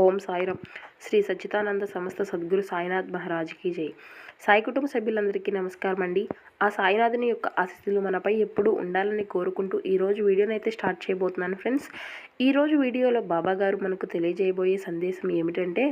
ఓం సాయిరామ్. శ్రీ సచ్చిదానంద సంస్థ సద్గురు సాయినాథ్ మహారాజ్కి జై. సాయి కుటుంబ సభ్యులందరికీ నమస్కారం అండి ఆ సాయినాథుని యొక్క ఆశీస్సులు మనపై ఎప్పుడూ ఉండాలని కోరుకుంటూ ఈరోజు వీడియోని అయితే స్టార్ట్ చేయబోతున్నాను ఫ్రెండ్స్. ఈరోజు వీడియోలో బాబా గారు మనకు తెలియజేయబోయే సందేశం ఏమిటంటే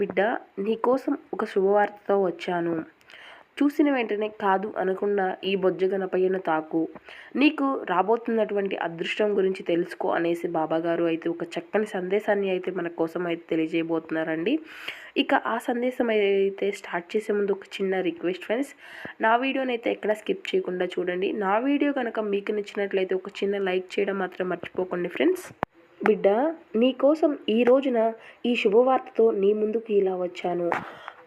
బిడ్డ నీకోసం ఒక శుభవార్తతో వచ్చాను. చూసిన వెంటనే కాదు అనకుండా ఈ బొజ్జ గణపయ్యను తాకు. నీకు రాబోతున్నటువంటి అదృష్టం గురించి తెలుసుకో అనేసి బాబాగారు అయితే ఒక చక్కని సందేశాన్ని అయితే మన కోసం అయితే తెలియజేయబోతున్నారండి. ఇక ఆ సందేశం అయితే స్టార్ట్ చేసే ముందు ఒక చిన్న రిక్వెస్ట్ ఫ్రెండ్స్. నా వీడియోని అయితే ఎక్కడ స్కిప్ చేయకుండా చూడండి. నా వీడియో కనుక మీకు నచ్చినట్లయితే ఒక చిన్న లైక్ చేయడం మాత్రం మర్చిపోకండి ఫ్రెండ్స్. బిడ్డ నీకోసం ఈ రోజున ఈ శుభవార్తతో నీ ముందుకు ఇలా వచ్చాను.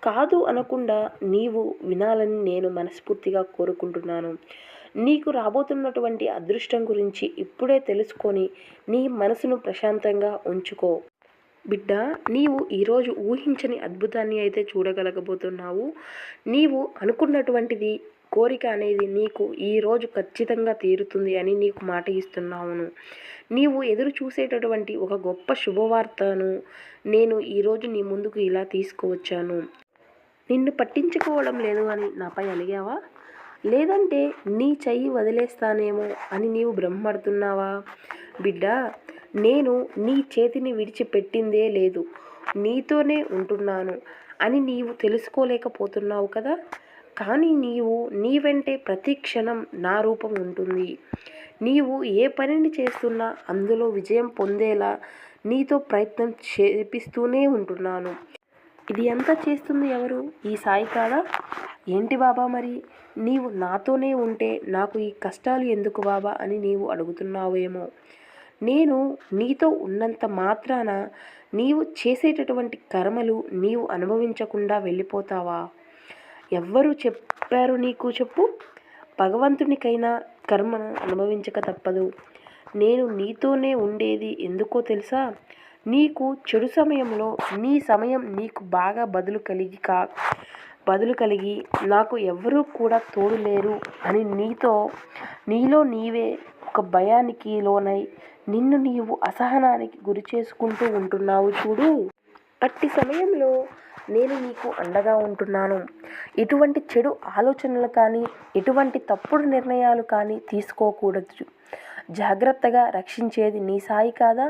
కాదు అనకుండా నీవు వినాలని నేను మనస్ఫూర్తిగా కోరుకుంటున్నాను. నీకు రాబోతున్నటువంటి అదృష్టం గురించి ఇప్పుడే తెలుసుకొని నీ మనసును ప్రశాంతంగా ఉంచుకో. బిడ్డ నీవు ఈరోజు ఊహించని అద్భుతాన్ని అయితే చూడగలగబోతున్నావు. నీవు అనుకున్నటువంటిది కోరిక అనేది నీకు ఈరోజు ఖచ్చితంగా తీరుతుంది అని నీకు మాట ఇస్తున్నావును. నీవు ఎదురు చూసేటటువంటి ఒక గొప్ప శుభవార్తను నేను ఈరోజు నీ ముందుకు ఇలా తీసుకువచ్చాను. నిన్ను పట్టించుకోవడం లేదు అని నాపై అలిగావా? లేదంటే నీ చెయ్యి వదిలేస్తానేమో అని నీవు బ్రహ్మడుతున్నావా బిడ్డ నేను నీ చేతిని విడిచిపెట్టిందే లేదు. నీతోనే ఉంటున్నాను అని నీవు తెలుసుకోలేకపోతున్నావు కదా? కానీ నీవు నీ వెంటే ప్రతి క్షణం నా రూపం ఉంటుంది. నీవు ఏ పనిని చేస్తున్నా అందులో విజయం పొందేలా నీతో ప్రయత్నం చేపిస్తూనే ఉంటున్నాను. ఇది అంతా చేస్తుంది ఎవరు? ఈ సాయి కాదా? ఏంటి బాబా మరి? నీవు నాతోనే ఉంటే నాకు ఈ కష్టాలు ఎందుకు బాబా అని నీవు అడుగుతున్నావేమో. నేను నీతో ఉన్నంత మాత్రాన నీవు చేసేటటువంటి కర్మలు నీవు అనుభవించకుండా వెళ్ళిపోతావా? ఎవ్వరు చెప్పారు నీకు చెప్పు? భగవంతునికైనా కర్మను అనుభవించక తప్పదు. నేను నీతోనే ఉండేది ఎందుకో తెలుసా? నీకు చెడు సమయంలో నీ సమయం నీకు బాగా బదులు కలిగి కా బదులు కలిగి నాకు ఎవరూ కూడా తోడు లేరు అని నీతో నీలో నీవే ఒక భయానికి లోనై నిన్ను నీవు అసహనానికి గురి చేసుకుంటూ ఉంటున్నావు చూడు. అట్టి సమయంలో నేను నీకు అండగా ఉంటున్నాను. ఎటువంటి చెడు ఆలోచనలు కానీ ఎటువంటి తప్పుడు నిర్ణయాలు కానీ తీసుకోకూడదు. జాగ్రత్తగా రక్షించేది నీ సాయి కాదా?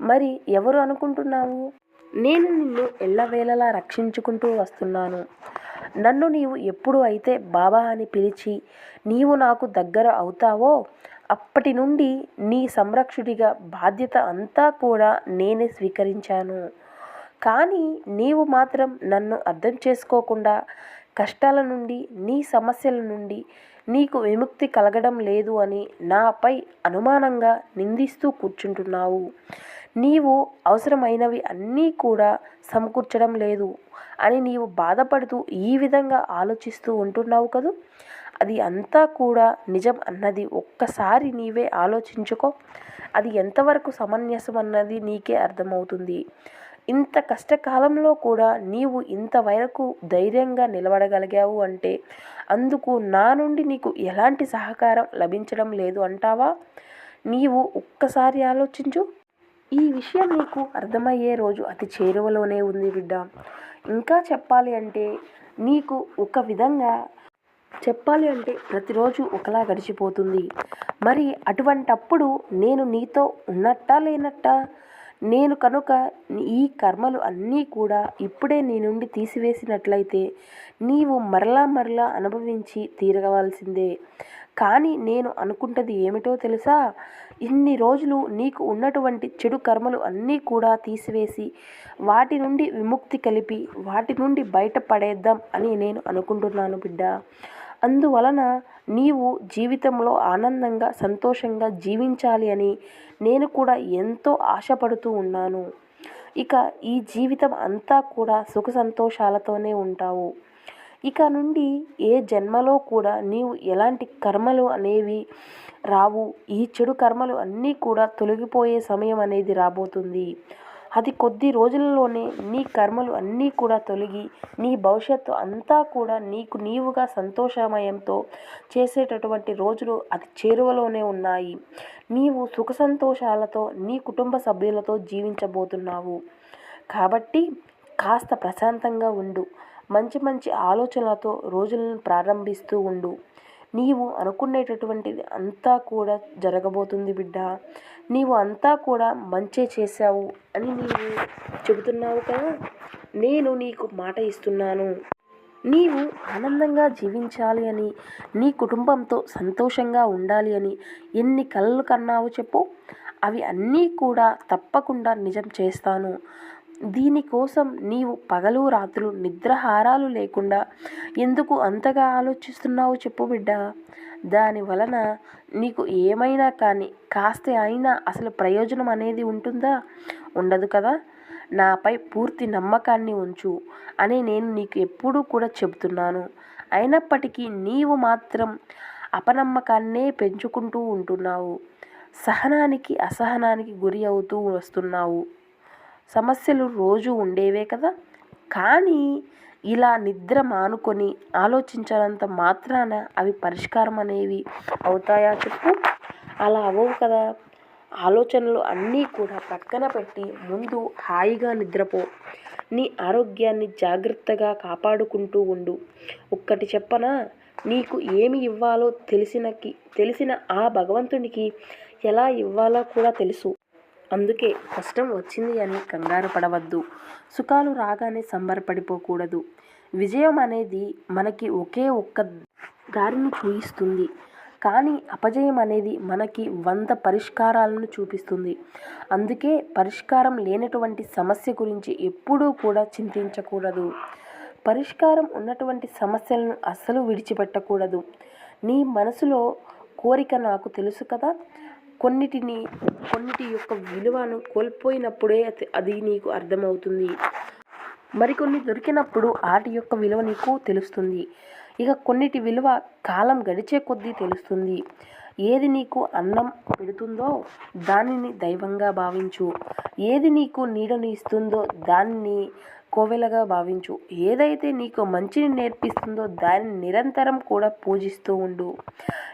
మరి ఎవరు అనుకుంటున్నావు? నేను నిన్ను ఎల్లవేళలా రక్షించుకుంటూ వస్తున్నాను. నన్ను నీవు ఎప్పుడు అయితే బాబా అని పిలిచి నీవు నాకు దగ్గర అవుతావో అప్పటి నుండి నీ సంరక్షుడిగా బాధ్యత అంతా కూడా నేనే స్వీకరించాను. కానీ నీవు మాత్రం నన్ను అర్థం చేసుకోకుండా కష్టాల నుండి నీ సమస్యల నుండి నీకు విముక్తి కలగడం లేదు అని నాపై అనుమానంగా నిందిస్తూ కూర్చుంటున్నావు. నీవు అవసరమైనవి అన్నీ కూడా సమకూర్చడం లేదు అని నీవు బాధపడుతూ ఈ విధంగా ఆలోచిస్తూ ఉంటున్నావు కదూ? అది అంతా కూడా నిజం అన్నది ఒక్కసారి నీవే ఆలోచించుకో. అది ఎంతవరకు సమంజసం అన్నది నీకే అర్థమవుతుంది. ఇంత కష్టకాలంలో కూడా నీవు ఇంతవరకు ధైర్యంగా నిలబడగలిగావు అంటే అందుకు నా నుండి నీకు ఎలాంటి సహకారం లభించడం లేదు అంటావా? నీవు ఒక్కసారి ఆలోచించు. ఈ విషయం నీకు అర్థమయ్యే రోజు అతి చేరువలోనే ఉంది బిడ్డ. ఇంకా చెప్పాలి అంటే నీకు ఒక విధంగా చెప్పాలి అంటే ప్రతిరోజు ఒకలా గడిచిపోతుంది. మరి అటువంటప్పుడు నేను నీతో ఉన్నట్టా లేనట్టా? నేను కనుక ఈ కర్మలు అన్నీ కూడా ఇప్పుడే నీ నుండి తీసివేసినట్లయితే నీవు మరలా మరలా అనుభవించి తీరగవలసిందే కానీ నేను అనుకుంటది ఏమిటో తెలుసా? ఇన్ని రోజులు నీకు ఉన్నటువంటి చెడు కర్మలు అన్నీ కూడా తీసివేసి వాటి నుండి విముక్తి కలిపి వాటి నుండి బయటపడేద్దాం అని నేను అనుకుంటున్నాను బిడ్డ. అందువలన నీవు జీవితంలో ఆనందంగా సంతోషంగా జీవించాలి అని నేను కూడా ఎంతో ఆశపడుతూ ఉన్నాను. ఇక ఈ జీవితం అంతా కూడా సుఖ సంతోషాలతోనే ఉంటావు. ఇక నుండి ఏ జన్మలో కూడా నీవు ఎలాంటి కర్మలు అనేవి రావు. ఈ చెడు కర్మలు అన్నీ కూడా తొలగిపోయే సమయం అనేది రాబోతుంది. అది కొద్ది రోజులలోనే నీ కర్మలు అన్నీ కూడా తొలగి నీ భవిష్యత్తు అంతా కూడా నీకు నీవుగా సంతోషమయంతో చేసేటటువంటి రోజులు అతి చేరువలోనే ఉన్నాయి. నీవు సుఖ సంతోషాలతో నీ కుటుంబ సభ్యులతో జీవించబోతున్నావు. కాబట్టి కాస్త ప్రశాంతంగా ఉండు. మంచి మంచి ఆలోచనలతో రోజులను ప్రారంభిస్తూ ఉండు. నీవు అనుకునేటటువంటిది అంతా కూడా జరగబోతుంది బిడ్డ. నీవు అంతా కూడా మంచే చేశావు అని నీవు చెబుతున్నావు కదా? నేను నీకు మాట ఇస్తున్నాను. నీవు ఆనందంగా జీవించాలి అని నీ కుటుంబంతో సంతోషంగా ఉండాలి అని ఎన్ని కలలు కన్నావు చెప్పు. అవి అన్నీ కూడా తప్పకుండా నిజం చేస్తాను. దీనికోసం నీవు పగలు రాత్రులు నిద్రహారాలు లేకుండా ఎందుకు అంతగా ఆలోచిస్తున్నావు చెప్పు బిడ్డ. దాని వలన నీకు ఏమైనా కానీ కాస్త అయినా అసలు ప్రయోజనం అనేది ఉంటుందా? ఉండదు కదా. నాపై పూర్తి నమ్మకాన్ని ఉంచు అని నేను నీకు ఎప్పుడూ కూడా చెబుతున్నాను. అయినప్పటికీ నీవు మాత్రం అపనమ్మకాన్నే పెంచుకుంటూ ఉంటున్నావు. సహనానికి అసహనానికి గురి అవుతూ వస్తున్నావు. సమస్యలు రోజు ఉండేవే కదా. కానీ ఇలా నిద్ర మానుకొని ఆలోచించినంత మాత్రాన అవి పరిష్కారం అనేవి అవుతాయా చెప్పు. అలా అవ్వవు కదా. ఆలోచనలు అన్నీ కూడా పక్కన పెట్టి ముందు హాయిగా నిద్రపో. నీ ఆరోగ్యాన్ని జాగ్రత్తగా కాపాడుకుంటూ ఉండు. ఒక్కటి చెప్పనా? నీకు ఏమి ఇవ్వాలో తెలిసినకి తెలిసిన ఆ భగవంతునికి ఎలా ఇవ్వాలో కూడా తెలుసు. అందుకే కష్టం వచ్చింది అని కంగారు పడవద్దు. సుఖాలు రాగానే సంబరపడిపోకూడదు. విజయం అనేది మనకి ఒకే ఒక్క దారిని చూయిస్తుంది కానీ అపజయం అనేది మనకి వంద పరిష్కారాలను చూపిస్తుంది. అందుకే పరిష్కారం లేనటువంటి సమస్య గురించి ఎప్పుడూ కూడా చింతించకూడదు. పరిష్కారం ఉన్నటువంటి సమస్యలను అస్సలు విడిచిపెట్టకూడదు. నీ మనసులో కోరిక నాకు తెలుసు కదా. కొన్నిటిని కొన్నిటి యొక్క విలువను కోల్పోయినప్పుడే అది- నీకు అర్థమవుతుంది. మరికొన్ని దొరికినప్పుడు వాటి యొక్క విలువ నీకు తెలుస్తుంది. ఇక కొన్నిటి విలువ కాలం గడిచే కొద్దీ తెలుస్తుంది. ఏది నీకు అన్నం పెడుతుందో దానిని దైవంగా భావించు. ఏది నీకు నీడను ఇస్తుందో దాన్ని కోవెలగా భావించు. ఏదైతే నీకు మంచిని నేర్పిస్తుందో దానిని నిరంతరం కూడా పూజిస్తూ ఉండు.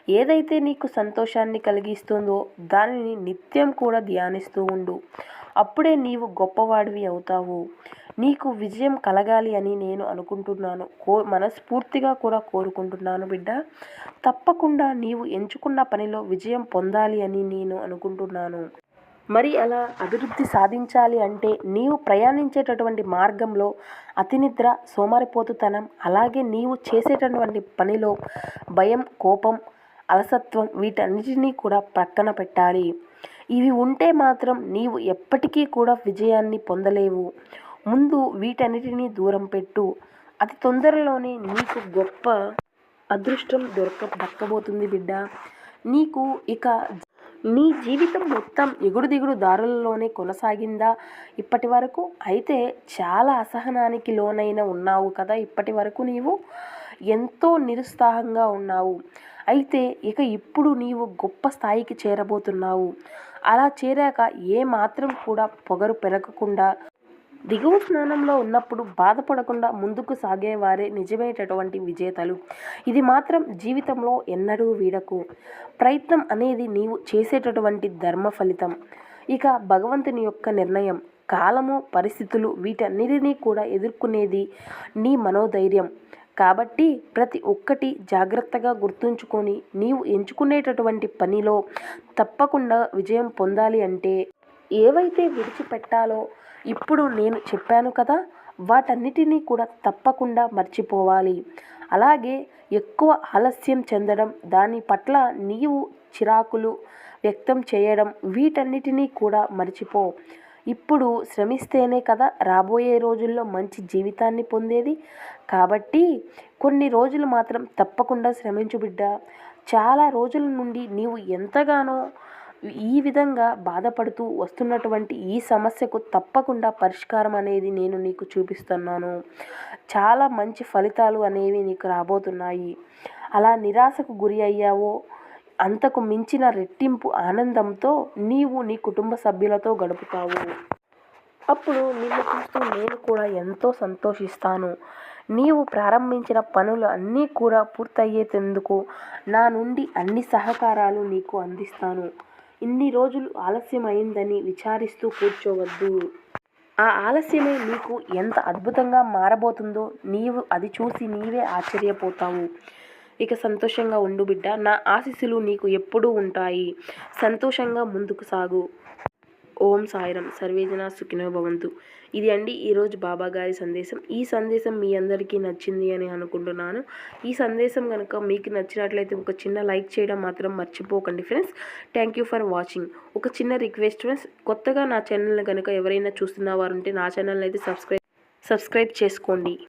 ఏదైతే నీకు సంతోషాన్ని కలిగిస్తుందో దానిని నిత్యం కూడా ధ్యానిస్తూ ఉండు. అప్పుడే నీవు గొప్పవాడివి అవుతావు. నీకు విజయం కలగాలి అని నేను అనుకుంటున్నాను. కో మనస్ఫూర్తిగా కూడా కోరుకుంటున్నాను బిడ్డ. తప్పకుండా నీవు ఎంచుకున్న పనిలో విజయం పొందాలి అని నేను అనుకుంటున్నాను. మరి అలా అభివృద్ధి సాధించాలి అంటే నీవు ప్రయాణించేటటువంటి మార్గంలో అతినిద్ర సోమరిపోతుతనం అలాగే నీవు చేసేటటువంటి పనిలో భయం కోపం అలసత్వం వీటన్నిటినీ కూడా ప్రక్కన పెట్టాలి. ఇవి ఉంటే మాత్రం నీవు ఎప్పటికీ కూడా విజయాన్ని పొందలేవు. ముందు వీటన్నిటినీ దూరం పెట్టు. అతి తొందరలోనే నీకు గొప్ప అదృష్టం దొరక దక్కబోతుంది బిడ్డ. నీకు ఇక నీ జీవితం మొత్తం ఎగుడు దిగుడు దారులలోనే కొనసాగిందా? ఇప్పటి వరకు అయితే చాలా అసహనానికి లోనైన ఉన్నావు కదా ఇప్పటి వరకు నీవు? ఎంతో నిరుత్సాహంగా ఉన్నావు. అయితే ఇక ఇప్పుడు నీవు గొప్ప స్థాయికి చేరబోతున్నావు. అలా చేరాక ఏ మాత్రం కూడా పొగరు పెరగకుండా దిగువ స్నానంలో ఉన్నప్పుడు బాధపడకుండా ముందుకు సాగేవారే నిజమైనటువంటి విజేతలు. ఇది మాత్రం జీవితంలో ఎన్నడూ వీడకు. ప్రయత్నం అనేది నీవు చేసేటటువంటి ధర్మ ఫలితం. ఇక భగవంతుని యొక్క నిర్ణయం. కాలము పరిస్థితులు వీటన్నిటినీ కూడా ఎదుర్కొనేది నీ మనోధైర్యం. కాబట్టి ప్రతి ఒక్కటి జాగ్రత్తగా గుర్తుంచుకొని నీవు ఎంచుకునేటటువంటి పనిలో తప్పకుండా విజయం పొందాలి అంటే ఏవైతే విడిచిపెట్టాలో ఇప్పుడు నేను చెప్పాను కదా వాటన్నిటినీ కూడా తప్పకుండా మర్చిపోవాలి. అలాగే ఎక్కువ ఆలస్యం చెందడం దాని పట్ల నీవు చిరాకులు వ్యక్తం చేయడం వీటన్నిటినీ కూడా మర్చిపో. ఇప్పుడు శ్రమిస్తేనే కదా రాబోయే రోజుల్లో మంచి జీవితాన్ని పొందేది. కాబట్టి కొన్ని రోజులు మాత్రం తప్పకుండా శ్రమించు బిడ్డ. చాలా రోజుల నుండి నీవు ఎంతగానో ఈ విధంగా బాధపడుతూ వస్తున్నటువంటి ఈ సమస్యకు తప్పకుండా పరిష్కారం అనేది నేను నీకు చూపిస్తున్నాను. చాలా మంచి ఫలితాలు అనేవి నీకు రాబోతున్నాయి. అలా నిరాశకు గురి అయ్యావో అంతకు మించిన రెట్టింపు ఆనందంతో నీవు నీ కుటుంబ సభ్యులతో గడుపుతావు. అప్పుడు నిన్ను చూస్తూ నేను కూడా ఎంతో సంతోషిస్తాను. నీవు ప్రారంభించిన పనులు అన్నీ కూడా పూర్తయ్యేందుకు నా నుండి అన్ని సహకారాలు నీకు అందిస్తాను. ఇన్ని రోజులు ఆలస్యం అయిందని విచారిస్తూ కూర్చోవద్దు. ఆ ఆలస్యమే నీకు ఎంత అద్భుతంగా మారబోతుందో నీవు అది చూసి నీవే ఆశ్చర్యపోతావు. ఇక సంతోషంగా ఉండు బిడ్డ నా ఆశీస్సులు నీకు ఎప్పుడూ ఉంటాయి. సంతోషంగా ముందుకు సాగు. ఓం సాయిరం సర్వేజన సుఖినో భవంతు. ఇది అండి ఈరోజు బాబా గారి సందేశం. ఈ సందేశం మీ అందరికీ నచ్చింది అని అనుకుంటున్నాను. ఈ సందేశం కనుక మీకు నచ్చినట్లయితే ఒక చిన్న లైక్ చేయడం మాత్రం మర్చిపోకండి friends. Thank you for watching ఒక చిన్న రిక్వెస్ట్ ఫ్రెండ్స్. కొత్తగా నా ఛానల్ కనుక ఎవరైనా చూస్తున్న వారు ఉంటే నా ఛానల్ అయితే సబ్స్క్రైబ్ సబ్స్క్రైబ్ చేసుకోండి.